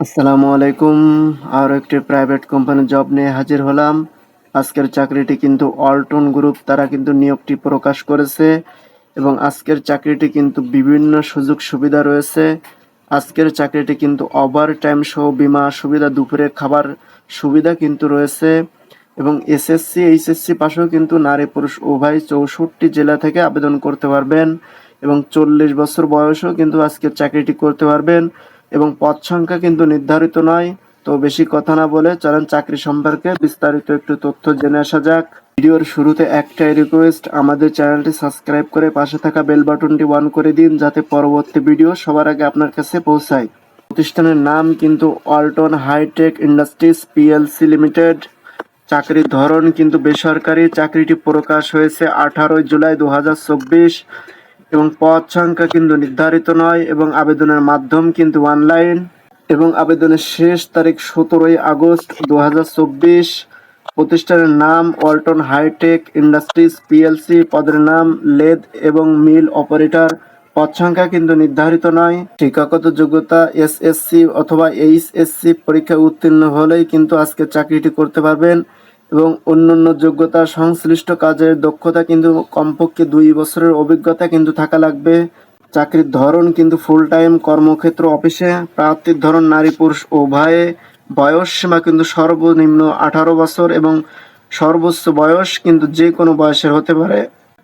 আসসালামু আলাইকুম। আর একটি প্রাইভেট কোম্পানির জব নিয়ে হাজির হলাম। আজকের চাকরিটি কিন্তু অল্টন গ্রুপ তারা কিন্তু নিয়োগটি প্রকাশ করেছে এবং আজকের চাকরিটি কিন্তু বিভিন্ন সুযোগ সুবিধা রয়েছে। আজকের চাকরিটি কিন্তু ওভার টাইম সহ বিমা সুবিধা, দুপুরে খাবার সুবিধা কিন্তু রয়েছে এবং এসএসসি এইচএসসি পাশেও কিন্তু নারী পুরুষ উভয় চৌষট্টি জেলা থেকে আবেদন করতে পারবেন এবং চল্লিশ বছর বয়সেও কিন্তু আজকের চাকরিটি করতে পারবেন। এবং পদ সংখ্যা কিন্তু নির্ধারিত নয়। তো বেশি কথা না বলে চলেন চাকরি সম্পর্কে বিস্তারিত একটু তথ্য জেনে আসা যাক। ভিডিওর শুরুতে একটাই রিকোয়েস্ট আমাদের চ্যানেলটি সাবস্ক্রাইব করে পাশে থাকা বেল বাটনটি অন করে দিন যাতে পরবর্তী ভিডিও সবার আগে আপনার কাছে পৌঁছায়। প্রতিষ্ঠানের নাম কিন্তু Alton hitech industries PLC limited চাকরির ধরন কিন্তু বেসরকারি, চাকরিটি প্রকাশ হয়েছে আঠারোই জুলাই দু হাজার চব্বিশ। এবং পদ সংখ্যা কিন্তু নির্ধারিত নয় এবং আবেদনের মাধ্যম কিন্তু অনলাইন এবং আবেদনের শেষ তারিখ সতেরোই আগস্ট দু হাজার চব্বিশ। প্রতিষ্ঠানের নাম ওয়ালটন হাইটেক ইন্ডাস্ট্রিজ পিএলসি, পদের নাম লেদ এবং মিল অপারেটর। পদ সংখ্যা কিন্তু নির্ধারিত নয়। শিক্ষাগত যোগ্যতা এসএসসি অথবা এইচএসসি পরীক্ষা উত্তীর্ণ হলেই কিন্তু আজকে চাকরিটি করতে পারবেন। এবং অন্যান্য যোগ্যতা সংশ্লিষ্ট কাজের দক্ষতা কিন্তু কমপক্ষে দুই বছরের অভিজ্ঞতা কিন্তু থাকা লাগবে। চাকরির ধরন কিন্তু ফুল টাইম কর্মক্ষেত্র অফিসে প্রার্থীর ধরন নারী, পুরুষ উভয়ে। বয়স সীমা কিন্তু সর্বনিম্ন আঠারো বছর এবং সর্বোচ্চ বয়স কিন্তু যে কোনো বয়সের হতে পারে।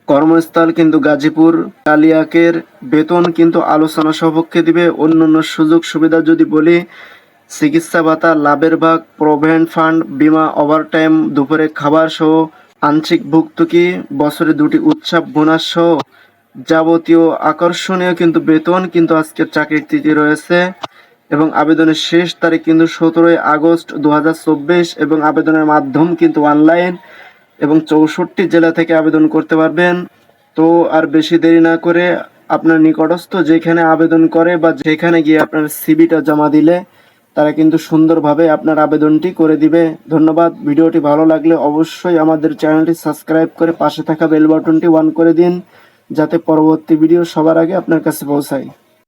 কর্মস্থল কিন্তু গাজীপুর, কালিয়াকের বেতন কিন্তু আলোচনা সপক্ষে দিবে। অন্য অন্য সুযোগ সুবিধা যদি বলি চিকিৎসা ভাতা, লাভের ভাগ, প্রভিডেন্ট ফান্ড, বিমা, ওভারটাইম, দুপুরে খাবার সহ আংশিক ভুক্তকি, বছরে দুটি উৎসব, বোনাস সহ যাবতীয় আকর্ষণীয় কিন্তু বেতন কিন্তু আজকের চাকরির তিথি রয়েছে এবং আবেদনের শেষ তারিখ কিন্তু সতেরোই আগস্ট দু হাজার চব্বিশ এবং আবেদনের মাধ্যম কিন্তু অনলাইন এবং চৌষট্টি জেলা থেকে আবেদন করতে পারবেন। তো আর বেশি দেরি না করে আপনার নিকটস্থ যেখানে আবেদন করে বা যেখানে গিয়ে আপনার সিবিটা জমা দিলে তারা কিন্তু সুন্দরভাবে আপনার আবেদনটি করে দিবে। ধন্যবাদ। ভিডিওটি ভালো লাগলে অবশ্যই আমাদের চ্যানেলটি সাবস্ক্রাইব করে পাশে থাকা বেল বাটনটি অন করে দিন, যাতে পরবর্তী ভিডিও সবার আগে আপনার কাছে পৌঁছায়।